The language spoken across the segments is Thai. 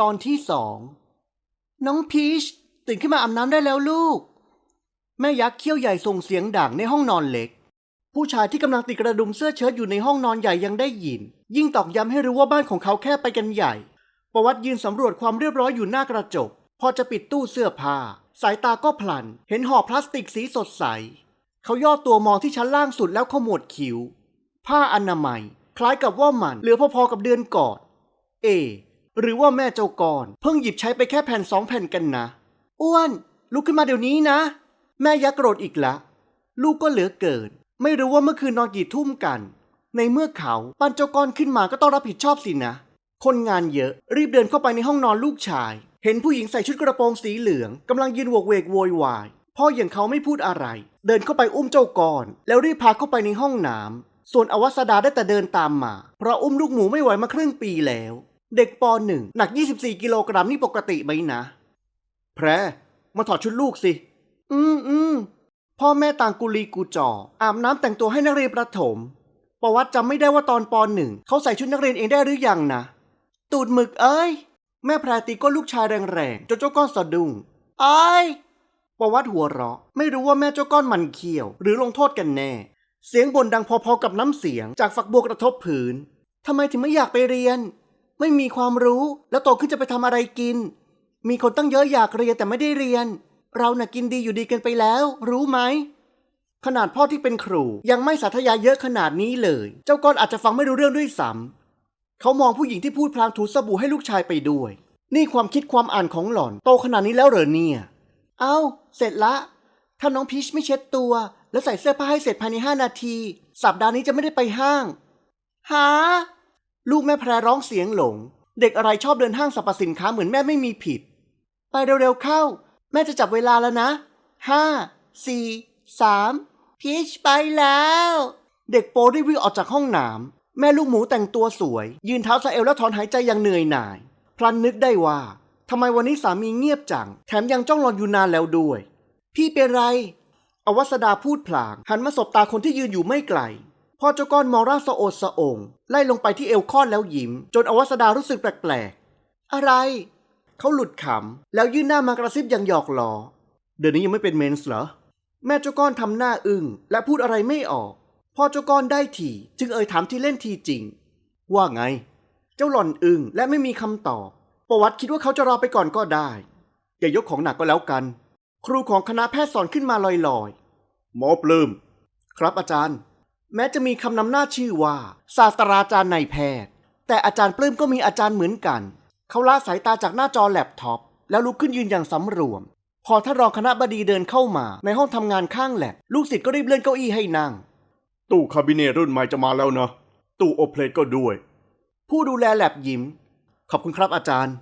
ตอนที่สอง น้องพีชตื่นขึ้นมาอาบน้ำได้แล้วลูก แม่ยักษ์เขี้ยวใหญ่ส่งเสียงดังในห้องนอนเล็ก ผู้ชายที่กำลังติดกระดุมเสื้อเชิ้ตอยู่ในห้องนอนใหญ่ยังได้ยิน ยิ่งตอกย้ำให้รู้ว่าบ้านของเขาแค่ไปกันใหญ่ ประวัติยืนสำรวจความเรียบร้อยอยู่หน้ากระจก พอจะปิดตู้เสื้อผ้า สายตาก็พลัน เห็นห่อพลาสติกสีสดใส เขาย่อตัวมองที่ชั้นล่างสุดแล้วขมวดคิ้ว ผ้าอนามัย คล้ายกับว่ามันเหลือพอๆกับเดือนก่อน เอ หรือว่าแม่เจ้ากรเพิ่งหยิบใช้ไปแค่แผ่นสองแผ่นกันนะ อ้วน ลุกขึ้นมาเดี๋ยวนี้นะ แม่ยักโกรธอีกละ ลูกก็เหลือเกิน ไม่รู้ว่าเมื่อคืนนอนกี่ทุ่มกัน ในเมื่อเขาปันเจ้ากรขึ้นมาก็ต้องรับผิดชอบสินะ คนงานเยอะรีบเดินเข้าไปในห้องนอนลูกชาย เห็นผู้หญิงใส่ชุดกระโปรงสีเหลืองกำลังยืนวกเวกโวยวายพ่ออย่างเขาไม่พูดอะไร เดินเข้าไปอุ้มเจ้ากรแล้วรีบพาเข้าไปในห้องน้ำส่วนอวัสดาได้แต่เดินตามมา เพราะอุ้มลูกหมูไม่ไหวมาครึ่งปีแล้ว เด็กปหนึ่งหนัก 24 กิโลกรัมนี่ปกติไหมนะ แพรมาถอดชุดลูกสิ อืมอืมพ่อแม่ต่างกุลีกูจอ อาบน้ำแต่งตัวให้นักเรียนประถม ประวัติจำไม่ได้ว่าตอนปหนึ่งเขาใส่ชุดนักเรียนเองได้หรือยังนะ ตูดหมึกเอ้ย แม่แพรตีก้นลูกชายแรงๆจนเจ้าก้อนสะดุ้งไอ้ยประวัติหัวเราะ ไม่รู้ว่าแม่เจ้าก้อนมันเขี้ยว หรือลงโทษกันแน่ เสียงบ่นดังพอๆกับน้ำเสียง จากฝักบัวกระทบผืนทำไมถึงไม่อยากไปเรียน ไม่มีความรู้แล้วโตขึ้นจะไปทำอะไรกิน มีคนตั้งเยอะอยากเรียนแต่ไม่ได้เรียน เราน่ะกินดีอยู่ดีกันไปแล้ว รู้ไหม ขนาดพ่อที่เป็นครูยังไม่สาธยายเยอะขนาดนี้เลย เจ้าก้อนอาจจะฟังไม่รู้เรื่องด้วยซ้ำเขามองผู้หญิงที่พูดพลางถูสบู่ให้ลูกชายไปด้วย นี่ความคิดความอ่านของหล่อน โตขนาดนี้แล้วเหรอเนี่ย เอาเสร็จละ ถ้าน้องพีชไม่เช็ดตัว แล้วใส่เสื้อผ้าให้เสร็จภายในห้านาที สัปดาห์นี้จะไม่ได้ไปห้าง หา ลูกแม่แพรร้องเสียงหลง เด็กอะไรชอบเดินห้างสรรพสินค้าเหมือนแม่ไม่มีผิด ไปเร็วๆเข้า แม่จะจับเวลาแล้วนะห้าสี่สามพีชไปแล้ว เด็กโปรีบวิ่งออกจากห้องน้ำแม่ลูกหมูแต่งตัวสวย ยืนเท้าสะเอวแล้วถอนหายใจอย่างเหนื่อยหน่าย พลันนึกได้ว่าทำไมวันนี้สามีเงียบจัง แถมยังจ้องรอนอยู่นานแล้วด้วย พี่เป็นไร อวัสดาพูดพลาง หันมาสบตาคนที่ยืนอยู่ไม่ไกล พ่อเจ้าก้อนมองร่างสะโอดสะองไล่ลงไปที่เอวค่อนแล้วยิ้ม จนอวัสดารู้สึกแปลกๆ อะไร เขาหลุดขำ แล้วยื่นหน้ามากระซิบอย่างหยอกล้อ เดี๋ยวนี้ยังไม่เป็นเมนส์เหรอ แม่เจ้าก้อนทำหน้าอึ้งและพูดอะไรไม่ออกพ่อเจ้าก้อนได้ทีจึงเอ่ยถามที่เล่นทีจริง ว่าไง เจ้าหล่อนอึ้งและไม่มีคำตอบ ประวัติคิดว่าเขาจะรอไปก่อนก็ได้ อย่ายกของหนักก็แล้วกัน ครูของคณะแพทย์สอนขึ้นมาลอยๆ หมอปลืม ครับอาจารย์ แม้จะมีคำนำหน้าชื่อว่า ศาสตราจารย์นายแพทย์ แต่อาจารย์ปลื้มก็มีอาจารย์เหมือนกัน เขาละสายตาจากหน้าจอแล็ปท็อป แล้วลุกขึ้นยืนอย่างสำรวม พอท่านรองคณะบดีเดินเข้ามา ในห้องทำงานข้างแล็บลูกศิษย์ก็รีบเลื่อนเก้าอี้ให้นั่ง ตู้คาบิเนตรุ่นใหม่จะมาแล้วนะตู้โอเพลตก็ด้วย ผู้ดูแลแล็บยิ้ม ขอบคุณครับอาจารย์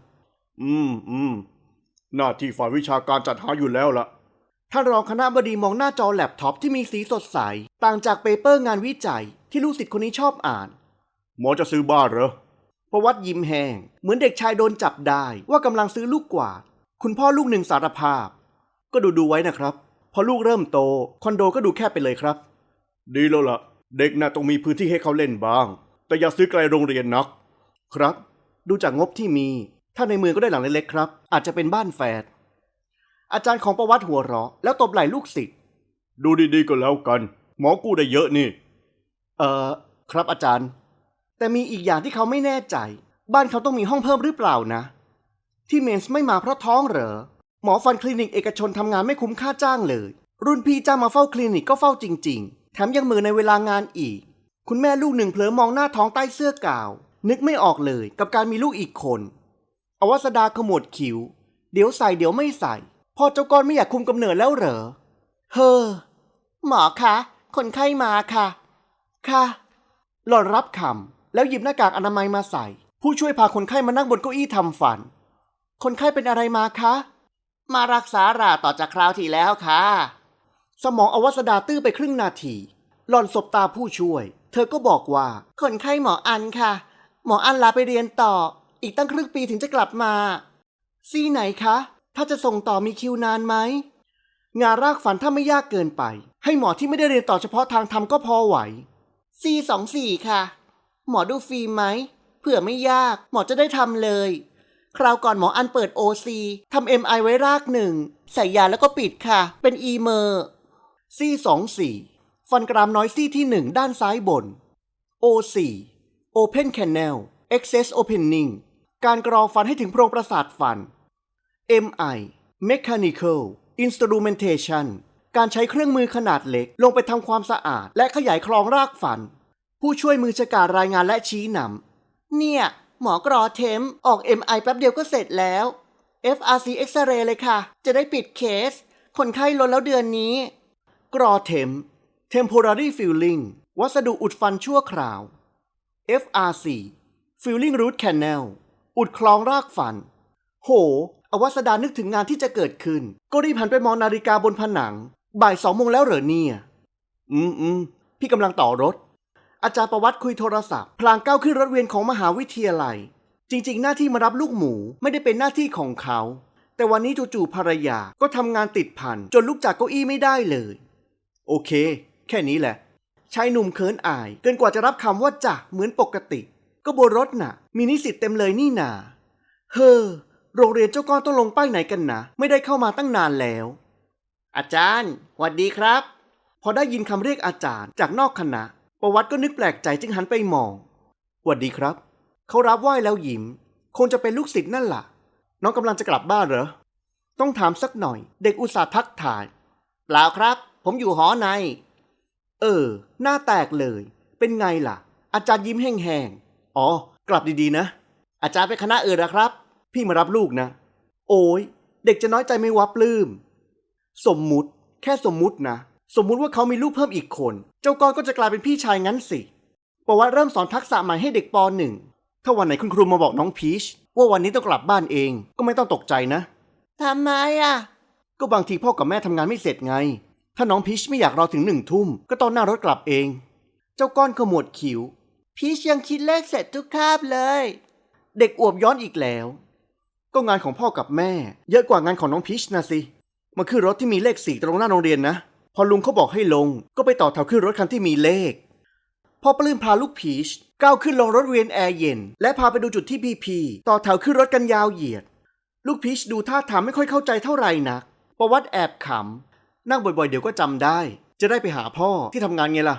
อืมอืมหน้าที่ฝ่ายวิชาการจัดหาอยู่แล้วล่ะ ท่านรองคณะบดีมองหน้าจอแล็ปท็อปที่มีสีสดใส ต่างจากเปเปอร์งานวิจัยที่ลูกศิษย์คนนี้ชอบอ่าน หมอจะซื้อบ้านเหรอประวัติยิ้มแห้ง เหมือนเด็กชายโดนจับได้ว่ากำลังซื้อลูกกวาด คุณพ่อลูกหนึ่งสารภาพ ก็ดูดูๆไว้นะครับ พอลูกเริ่มโต คอนโดก็ดูแคบไปเลยครับ ดีแล้วล่ะ เด็กน่ะต้องมีพื้นที่ให้เขาเล่นบ้าง แต่อย่าซื้อไกลโรงเรียนนัก ครับ ดูจากงบที่มี ถ้าในเมืองก็ได้หลังเล็กๆครับ อาจจะเป็นบ้านแฝด อาจารย์ของประวัติหัวเราะแล้วตบไหล่ลูกศิษย์ดูดีๆก็แล้วกัน หมอกู้ได้เยอะนี่ เอ่อ ครับอาจารย์ แต่มีอีกอย่างที่เขาไม่แน่ใจ บ้านเขาต้องมีห้องเพิ่มหรือเปล่านะ ที่เมนส์ไม่มาเพราะท้องเหรอ หมอฟันคลินิกเอกชนทำงานไม่คุ้มค่าจ้างเลย รุ่นพี่จ้างมาเฝ้าคลินิกก็เฝ้าจริง ๆ แถมยังมือในเวลางานอีก คุณแม่ลูกหนึ่งเผลอมองหน้าท้องใต้เสื้อกาว นึกไม่ออกเลยกับการมีลูกอีกคน อวัสดาขมวดคิ้ว เดี๋ยวใส่เดี๋ยวไม่ใส่ พ่อเจ้าก้อนไม่อยากคุมกำเนิดแล้วเหรอ เฮ้อ หมอคะ คนไข้มาค่ะ ค่ะ หล่อนรับคำแล้วหยิบหน้ากากอนามัยมาใส่ ผู้ช่วยพาคนไข้มานั่งบนเก้าอี้ทำฟัน คนไข้เป็นอะไรมาคะ มารักษาราต่อจากคราวที่แล้วค่ะ สมองอวสดาตื้อไปครึ่งนาที หล่อนสบตาผู้ช่วย เธอก็บอกว่า คนไข้หมออันค่ะ หมออันลาไปเรียนต่อ อีกตั้งครึ่งปีถึงจะกลับมา ซี่ไหนคะ ถ้าจะส่งต่อมีคิวนานไหม งานรากฝันถ้าไม่ยากเกินไป ให้หมอที่ไม่ได้เรียนต่อเฉพาะทางทำก็พอไหวซีสองสี่ค่ะ หมอดูฟิล์มไหม เผื่อไม่ยาก หมอจะได้ทำเลย คราวก่อนหมออันเปิด OC ทำ MI ไว้รากหนึ่ง ใส่ยาแล้วก็ปิดค่ะ เป็นอีเมอร์ซี่สองสี่ฟันกรามน้อยซี่ที่หนึ่งด้านซ้ายบน O4 Open Canal Excess Opening การกรองฟันให้ถึงโพรงประสาทฟัน MI Mechanical Instrumentation การใช้เครื่องมือขนาดเล็กลงไปทำความสะอาด และขยายคลองรากฟัน ผู้ช่วยมือชะการรายงานและชี้นำเนี่ย หมอกรอเทมออก MI แป๊บเดียวก็เสร็จแล้ว FRC เอ็กซเรย์เลยค่ะ จะได้ปิดเคส คนไข้ลดแล้วเดือนนี้ กรอเทม Temporary Filling วัสดุอุดฟันชั่วคราว FRC Filling Root Canal อุดคลองรากฟัน โห อวัสดานึกถึงงานที่จะเกิดขึ้น ก็รีบหันไปมองนาฬิกาบนผนัง บ่ายสองโมงแล้วเหรอเนี่ย อืมอืมพี่กำลังต่อรถ อาจารย์ประวัติคุยโทรศัพท์ พลางก้าวขึ้นรถเวียนของมหาวิทยาลัย จริง ๆ หน้าที่มารับลูกหมูไม่ได้เป็นหน้าที่ของเขา แต่วันนี้จู่ๆภรรยาก็ทำงานติดพันจนลุกจากเก้าอี้ไม่ได้เลย โอเค แค่นี้แหละชายหนุ่มเขินอาย เกินกว่าจะรับคำว่าจ้ะเหมือนปกติ ก็บนรถน่ะ มีนิสิตเต็มเลยนี่นา เฮ้อ โรงเรียนเจ้าก้อนต้องลงป้ายไหนกันนะ ไม่ได้เข้ามาตั้งนานแล้ว อาจารย์หวัดดีครับ พอได้ยินคำเรียกอาจารย์จากนอกคณะ ประวัติก็นึกแปลกใจจึงหันไปมองหวัดดีครับ เขารับไหว้แล้วยิ้ม คงจะเป็นลูกศิษย์นั่นล่ะ น้องกำลังจะกลับบ้านเหรอ ต้องถามสักหน่อย เด็กอุตส่าห์ทักทายเปล่าครับ ผมอยู่หอใน เออ หน้าแตกเลย เป็นไงล่ะ อาจารย์ยิ้มแห้งๆ อ๋อ กลับดีๆนะ อาจารย์ไปคณะอื่นนะครับ พี่มารับลูกนะ โอ้ยเด็กจะน้อยใจไม่วับปลื้มสมมุติ แค่สมมุตินะ สมมุติว่าเขามีลูกเพิ่มอีกคน เจ้ากอนก็จะกลายเป็นพี่ชายงั้นสิประวัติเริ่มสอนทักษะใหม่ให้เด็กปหนึ่งถ้าวันไหนคุณครูมาบอกน้องพีชว่าวันนี้ต้องกลับบ้านเองก็ไม่ต้องตกใจนะทำไมอะ ก็บางทีพ่อกับแม่ทำงานไม่เสร็จไง ถ้าน้องพีชไม่อยากรอถึงหนึ่งทุ่มก็ต้องนั่งรถกลับเอง เจ้าก้อนขมวดคิ้วพีชยังคิดเลขเสร็จทุกคาบเลย เด็กอวบย้อนอีกแล้ว ก็งานของพ่อกับแม่ เยอะกว่างานของน้องพีชนะสิ มันคือรถที่มีเลขสี่ตรงหน้าโรงเรียนนะ พอลุงเขาบอกให้ลง ก็ไปต่อแถวขึ้นรถคันที่มีเลข พอปลื้มพาลูกพีชก้าวขึ้นลงรถเวียนแอร์เย็น และพาไปดูจุดที่พีพีต่อแถวขึ้นรถกันยาวเหยียด ลูกพีชดูท่าทางไม่ค่อยเข้าใจเท่าไหร่นัก ประวัติแอบขำนั่งบ่อยๆ เดี๋ยวก็จำได้ จะได้ไปหาพ่อที่ทำงานไงล่ะ